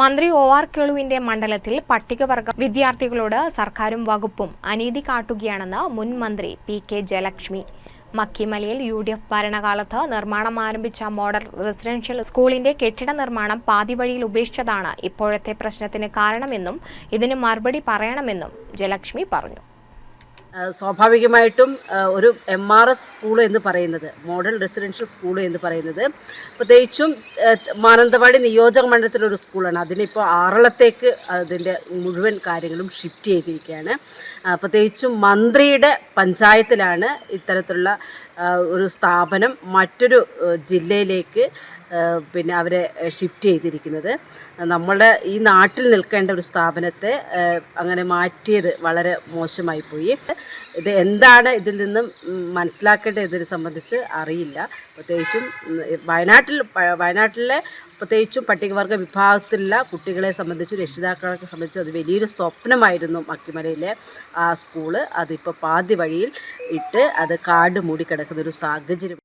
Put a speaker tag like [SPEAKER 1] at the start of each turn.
[SPEAKER 1] മന്ത്രി O R കേളുവിന്റെ മണ്ഡലത്തിൽ പട്ടികവർഗ വിദ്യാർത്ഥികളോട് സർക്കാരും വകുപ്പും അനീതി കാട്ടുകയാണെന്ന് മുൻ മന്ത്രി പി കെ ജയലക്ഷ്മി. മക്കിമലയിൽ യു ഡി എഫ് ഭരണകാലത്ത് നിർമ്മാണം ആരംഭിച്ച മോഡൽ റെസിഡൻഷ്യൽ സ്കൂളിന്റെ കെട്ടിട നിർമ്മാണം പാതിവഴിയിൽ ഉപേക്ഷിച്ചതാണ് ഇപ്പോഴത്തെ പ്രശ്നത്തിന് കാരണമെന്നും ഇതിന് മറുപടി പറയണമെന്നും ജയലക്ഷ്മി പറഞ്ഞു.
[SPEAKER 2] സ്വാഭാവികമായിട്ടും ഒരു എം ആർ എസ് സ്കൂൾ എന്ന് പറയുന്നത് മോഡൽ റെസിഡൻഷ്യൽ സ്കൂൾ എന്ന് പറയുന്നത് പ്രത്യേകിച്ചും മാനന്തവാടി നിയോജക മണ്ഡലത്തിലൊരു സ്കൂളാണ് അതിനിപ്പോൾ ആറളത്തേക്ക് അതിന്റെ മുഴുവൻ കാര്യങ്ങളും ഷിഫ്റ്റ് ചെയ്തിരിക്കുകയാണ്. പ്രത്യേകിച്ചും മന്ത്രിയുടെ പഞ്ചായത്തിലാണ് ഇത്തരത്തിലുള്ള ഒരു സ്ഥാപനം മറ്റൊരു ജില്ലയിലേക്ക് പിന്നെ അവരെ ഷിഫ്റ്റ് ചെയ്തിരിക്കുന്നത്. നമ്മളുടെ ഈ നാട്ടിൽ നിൽക്കേണ്ട ഒരു സ്ഥാപനത്തെ അങ്ങനെ മാറ്റിയത് വളരെ മോശമായി പോയി. ഇത് എന്താണ് ഇതിൽ നിന്നും മനസ്സിലാക്കേണ്ടത് ഇതിനെ സംബന്ധിച്ച് അറിയില്ല. പ്രത്യേകിച്ചും വയനാട്ടിൽ വയനാട്ടിലെ പ്രത്യേകിച്ചും പട്ടികവർഗ വിഭാഗത്തിലുള്ള കുട്ടികളെ സംബന്ധിച്ച് രക്ഷിതാക്കളെ സംബന്ധിച്ച് അത് വലിയൊരു സ്വപ്നമായിരുന്നു മക്കിമലയിലെ ആ സ്കൂൾ. അതിപ്പോൾ പാതി വഴിയിൽ ഇട്ട് അത് കാട് മൂടിക്കിടക്കുന്ന ഒരു സാഹചര്യം.